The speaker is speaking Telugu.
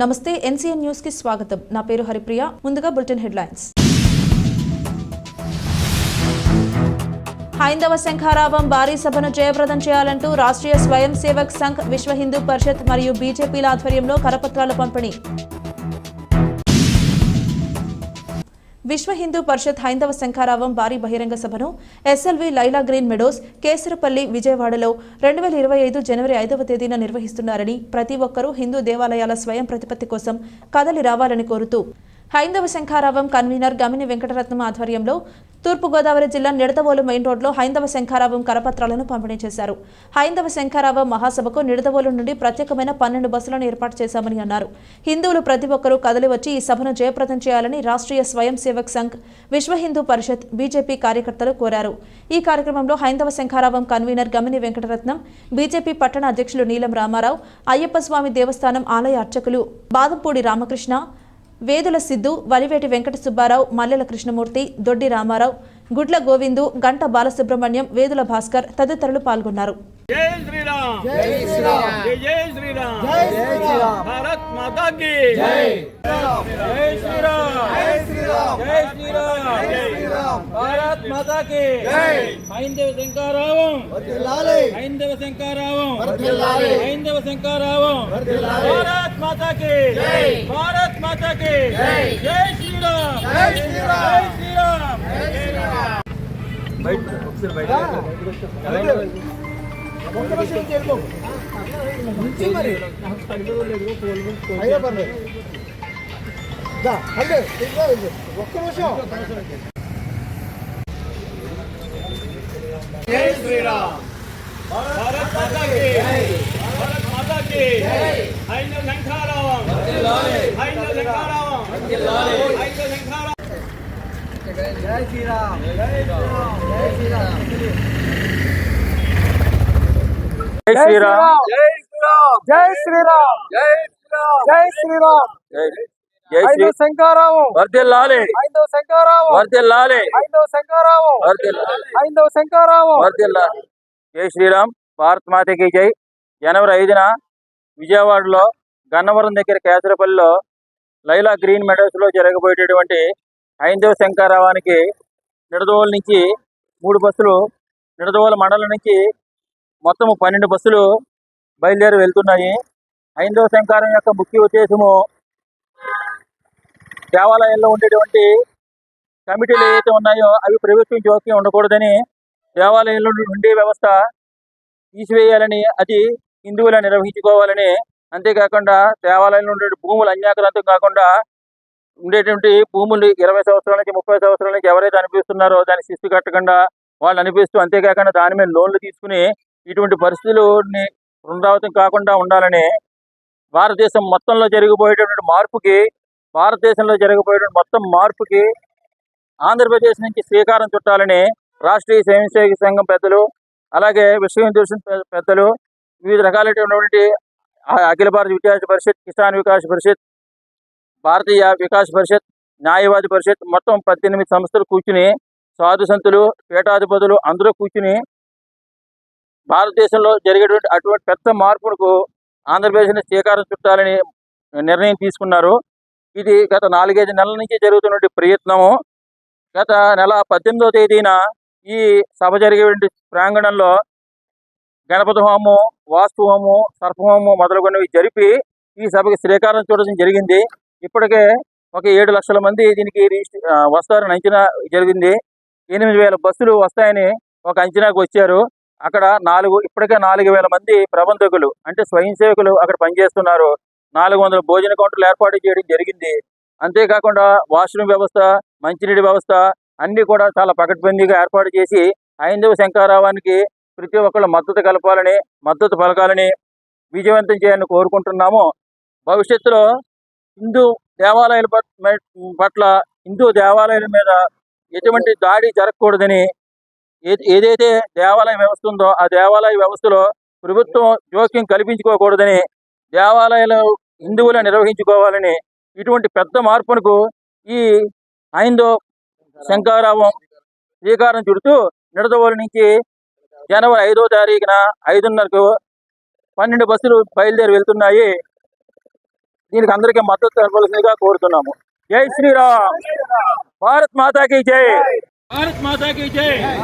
నమస్తే ఎన్సీఎన్ న్యూస్కి స్వాగతం. నా పేరు హరిప్రియ. ముందుగా బులెటిన్ హెడ్లైన్స్. హైందవ శంఖారావం భారీ సభను జయప్రదం చేయాలంటూ రాష్ట్రీయ స్వయం సేవక్ సంఘ్ విశ్వ హిందూ పరిషత్ మరియు బీజేపీల ఆధ్వర్యంలో కరపత్రాల పంపిణీ. విశ్వ హిందూ పరిషత్ హైందవ శంఖారావం భారీ బహిరంగ సభను SLV Laila green meadows Kesarapalli విజయవాడలో రెండు వేల ఇరవై ఐదు జనవరి ఐదవ తేదీన నిర్వహిస్తున్నారని ప్రతి ఒక్కరూ హిందూ దేవాలయాల స్వయం ప్రతిపత్తి కోసం కదలి రావాలని కోరుతూ హైందవ శంఖారావం కన్వీనర్ గమిని వెంకటరత్నం ఆధ్వర్యంలో తూర్పుగోదావరి జిల్లా నిడదవోలు మెయిన్ రోడ్లో హైందవ శంఖారావం కరపత్రాలను పంపిణీ చేశారు. హైందవ శంఖారావం మహాసభకు నిడదవోలు నుండి ప్రత్యేకమైన పన్నెండు బస్సులను ఏర్పాటు చేశామని అన్నారు. హిందువులు ప్రతి ఒక్కరూ కదలి వచ్చి ఈ సభను జయప్రదం చేయాలని రాష్ట్రీయ స్వయం సేవక్ సంఘ్ విశ్వ హిందూ పరిషత్ బీజేపీ కార్యకర్తలు కోరారు. ఈ కార్యక్రమంలో హైందవ శంఖారావం కన్వీనర్ గమిని వెంకటరత్నం బీజేపీ పట్టణ అధ్యక్షులు నీలం రామారావు అయ్యప్ప స్వామి దేవస్థానం ఆలయ అర్చకులు బాదంపూడి రామకృష్ణ వేదుల సిద్ధు వలివేటి వెంకట సుబ్బారావు మల్లెల కృష్ణమూర్తి దొడ్డి రామారావు గుడ్ల గోవిందు గంట బాలసుబ్రహ్మణ్యం వేదుల భాస్కర్ తదితరులు పాల్గొన్నారు. జై శ్రీరామ్ జై శ్రీరామ్ జై జై శ్రీరామ్ జై శ్రీరామ్ భారత్ మాతా की జై జై శ్రీరామ్ జై శ్రీరామ్ జై శ్రీరామ్ జై శ్రీరామ్ భారత్ మాతాకి హైందవ శంకారావం హైందవ శంకారావం హైందవ శంకారావం భారత్ మాతాకి భారత్ మాతాకి జై శ్రీరామ్ జై శ్రీరామ్ నుంచి మరి అయ్యో పర్లేదు. ఒక్క నిమిషం. జై శ్రీరామ్ భారత్ మాతా కి భారత్ మాతా కి ఐన శంఖారావం ఐన శంఖారావం ఐన శంఖారావం జై శ్రీరామ్ జై శ్రీరామ్ జై శ్రీరామ్ జై శ్రీరామ్ జై శ్రీరామ్ జై శ్రీరామ్ జై శ్రీరామ్ జై ఐదో శంకారావం వర్ధిల్లాలి ఐదో శంకారావం వర్ధిల్లాలి ఐదో శంకారావం వర్ధిల్లాలి ఐదో శంకారావం వర్ధిల్లాలి జై శ్రీరామ్. భారత్ మాతకి జై. జనవరి ఐదున విజయవాడలో గన్నవరం దగ్గర కేసరపల్లిలో లైలా గ్రీన్ మెడోస్లో జరగబోయేటటువంటి హైందవ శంకారావానికి నిడదవోలు నుంచి మూడు బస్సులు నిడదవోలు మండలం నుంచి మొత్తం పన్నెండు బస్సులు బయలుదేరి వెళ్తున్నాయి. హైందవ శంకారం యొక్క ముఖ్య ఉద్దేశము దేవాలయాల్లో ఉండేటువంటి కమిటీలు ఏవైతే ఉన్నాయో అవి ప్రభుత్వం జోక్యం ఉండకూడదని దేవాలయంలో ఉండే వ్యవస్థ తీసివేయాలని అది హిందువులు నిర్వహించుకోవాలని అంతేకాకుండా దేవాలయంలో ఉండే భూములు అన్యాక్రాంతం కాకుండా ఉండేటువంటి భూములు ఇరవై సంవత్సరాల నుంచి ముప్పై సంవత్సరాల నుంచి ఎవరైతే అనిపిస్తున్నారో దాన్ని శిస్తు కట్టకుండా వాళ్ళు అనిపిస్తూ అంతేకాకుండా దాని మీద లోన్లు తీసుకుని ఇటువంటి పరిస్థితులని పునరావృతం కాకుండా ఉండాలని భారతదేశం మొత్తంలో జరిగిపోయేటటువంటి మార్పుకి భారతదేశంలో జరగబోయే మొత్తం మార్పుకి ఆంధ్రప్రదేశ్ నుంచి శ్రీకారం చుట్టాలని రాష్ట్రీయ స్వయంసేవక సంఘం పెద్దలు అలాగే విశ్వ హిందూ పెద్దలు వివిధ రకాలైనటువంటి అఖిల భారత విద్యార్థి పరిషత్ కిసాన్ వికాస్ పరిషత్ భారతీయ వికాస్ పరిషత్ న్యాయవాది పరిషత్ మొత్తం పద్దెనిమిది సంస్థలు కూర్చుని సాధు సంతులు పీఠాధిపతులు అందరూ కూర్చుని భారతదేశంలో జరిగేటువంటి అటువంటి పెద్ద మార్పులకు ఆంధ్రప్రదేశ్ని శ్రీకారం చుట్టాలని నిర్ణయం తీసుకున్నారు. ఇది గత నాలుగైదు నెలల నుంచి జరుగుతున్న ప్రయత్నము. గత నెల పద్దెనిమిదవ తేదీన ఈ సభ జరిగే ప్రాంగణంలో గణపతి హోమము వాస్తు హోమం సర్పహోమం మొదలుగున్నవి జరిపి ఈ సభకి శ్రీకారం చూడడం జరిగింది. ఇప్పటికే ఒక ఏడు లక్షల మంది దీనికి రిజిస్టర్ వస్తారని అంచనా జరిగింది. ఎనిమిది వేల బస్సులు వస్తాయని ఒక అంచనాకు వచ్చారు. అక్కడ నాలుగు ఇప్పటికే నాలుగు వేల మంది ప్రబంధకులు అంటే స్వయం సేవకులు అక్కడ పనిచేస్తున్నారు. నాలుగు వందల భోజన కౌంటర్లు ఏర్పాటు చేయడం జరిగింది. అంతేకాకుండా వాష్రూమ్ వ్యవస్థ మంచినీటి వ్యవస్థ అన్ని కూడా చాలా పకడ్బందీగా ఏర్పాటు చేసి హైందవ శంకారావానికి ప్రతి ఒక్కళ్ళు మద్దతు కలపాలని మద్దతు పలకాలని విజయవంతం చేయాలని కోరుకుంటున్నాము. భవిష్యత్తులో హిందూ దేవాలయాల పట్ల హిందూ దేవాలయాల మీద ఎటువంటి దాడి జరగకూడదని ఏ- ఏదైతే దేవాలయ వ్యవస్థ ఉందో ఆ దేవాలయ వ్యవస్థలో ప్రభుత్వం జోక్యం కల్పించుకోకూడదని దేవాలయాలు హిందువులు నిర్వహించుకోవాలని ఇటువంటి పెద్ద మార్పునకు ఈ హైందో శంకారావం శ్రీకారం చుడుతూ నిడదవోలు నుంచి జనవరి ఐదో తారీఖున ఐదున్నరకు పన్నెండు బస్సులు బయలుదేరి వెళ్తున్నాయి. దీనికి అందరికీ మద్దతు తెలపవలసిందిగా కోరుతున్నాము. జై శ్రీరామ్. భారత్ మాతాకి జై. భారత్ మాతాకి జై.